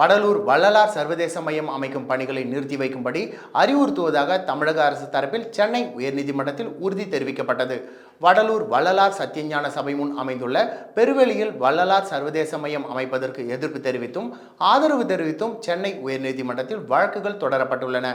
Vadalur Vallalar சர்வதேச மையம் அமைக்கும் பணிகளை நிறுத்தி வைக்கும்படி அறிவுறுத்துவதாக தமிழக அரசு தரப்பில் சென்னை உயர்நீதிமன்றத்தில் உறுதி தெரிவிக்கப்பட்டது. வடலூர் வள்ளலார் சத்தியஞான சபை முன் அமைந்துள்ள பெருவெளியில் வள்ளலார் சர்வதேச மையம் அமைப்பதற்கு எதிர்ப்பு தெரிவித்தும் ஆதரவு தெரிவித்தும் சென்னை உயர்நீதிமன்றத்தில் வழக்குகள் தொடரப்பட்டுள்ளன.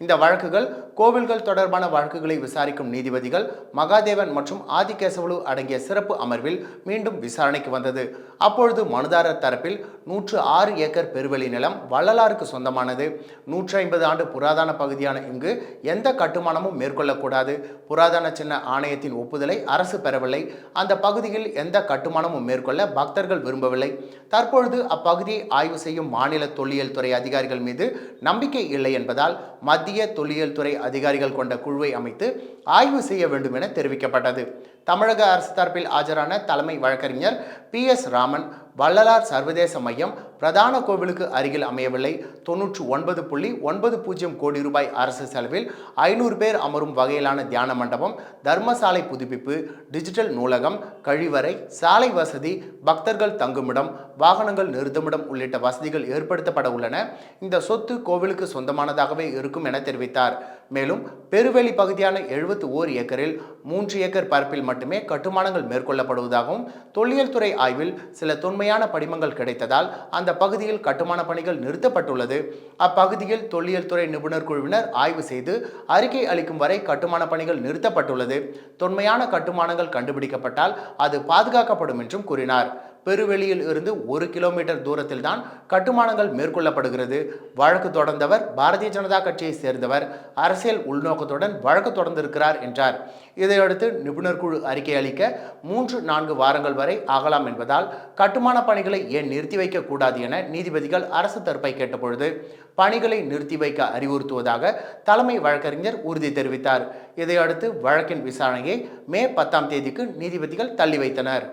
இந்த வழக்குகள் கோவில்கள் தொடர்பான வழக்குகளை விசாரிக்கும் நீதிபதிகள் மகாதேவன் மற்றும் ஆதிகேசவலு அடங்கிய சிறப்பு அமர்வில் மீண்டும் விசாரணைக்கு வந்தது. அப்பொழுது மனுதாரர் தரப்பில் நூற்று ஆறு ஏக்கர் பெருவெளி நிலம் வள்ளலாருக்கு சொந்தமானது. நூற்றி ஐம்பது ஆண்டு புராதன பகுதியான இங்கு எந்த கட்டுமானமும் மேற்கொள்ளக்கூடாது. புராதன சின்ன ஆணையத்தின் ஒப்புதலை அரசு பெறவில்லை. அந்த பகுதியில் எந்த கட்டுமானமும் மேற்கொள்ள பக்தர்கள் விரும்பவில்லை. தற்பொழுது அப்பகுதியை ஆய்வு செய்யும் மாநில தொல்லியல் துறை அதிகாரிகள் மீது நம்பிக்கை இல்லை என்பதால் மத்திய தொல்லியல் துறை அதிகாரிகள் கொண்ட குழுவை அமைத்து ஆய்வு செய்ய வேண்டும் என தெரிவிக்கப்பட்டது. தமிழக அரசு தரப்பில் ஆஜரான தலைமை வழக்கறிஞர் பி எஸ் ராமன் வள்ளலார் சர்வதேச மையம் பிரதான கோவிலுக்கு அருகில் அமையவில்லை. தொன்னூற்று ஒன்பது புள்ளி ஒன்பது பூஜ்ஜியம் கோடி ரூபாய் அரசு செலவில் ஐநூறு பேர் அமரும் வகையிலான தியான மண்டபம் தர்மசாலை புதுப்பிப்பு டிஜிட்டல் நூலகம் கழிவறை சாலை வசதி பக்தர்கள் தங்குமிடம் வாகனங்கள் நிறுத்துமிடம் உள்ளிட்ட வசதிகள் ஏற்படுத்தப்பட உள்ளன. இந்த சொத்து கோவிலுக்கு சொந்தமானதாகவே இருக்கும் என தெரிவித்தார். மேலும் பெருவெளி பகுதியான எழுபத்தி ஓர் ஏக்கரில் மூன்று ஏக்கர் பரப்பில் மட்டுமே கட்டுமானங்கள் மேற்கொள்ளப்படுவதாகவும் தொல்லியல் துறை ஆய்வில் சில தொன்மையான படிமங்கள் கிடைத்ததால் அந்த பகுதியில் கட்டுமான பணிகள் நிறுத்தப்பட்டுள்ளது. அப்பகுதியில் தொல்லியல் துறை நிபுணர் குழுவினர் ஆய்வு செய்து அறிக்கை அளிக்கும் வரை கட்டுமான பணிகள் நிறுத்தப்பட்டுள்ளது. தொன்மையான கட்டுமானங்கள் கண்டுபிடிக்கப்பட்டால் அது பாதுகாக்கப்படும் என்றும் கூறினார். பெருவெளியில் இருந்து ஒரு கிலோமீட்டர் தூரத்தில் தான் கட்டுமானங்கள் மேற்கொள்ளப்படுகிறது. வழக்கு தொடர்ந்தவர் பாரதிய ஜனதா கட்சியை சேர்ந்தவர். அரசியல் உள்நோக்கத்துடன் வழக்கு தொடர்ந்திருக்கிறார் என்றார். இதையடுத்து நிபுணர் குழு அறிக்கை அளிக்க மூன்று நான்கு வாரங்கள் வரை ஆகலாம் என்பதால் கட்டுமான பணிகளை ஏன் நிறுத்தி வைக்கக்கூடாது என நீதிபதிகள் அரசு தரப்பை கேட்டபொழுது பணிகளை நிறுத்தி வைக்க அறிவுறுத்துவதாக தலைமை வழக்கறிஞர் உறுதி தெரிவித்தார். இதையடுத்து வழக்கின் விசாரணையை மே பத்தாம் தேதிக்கு நீதிபதிகள் தள்ளி வைத்தனர்.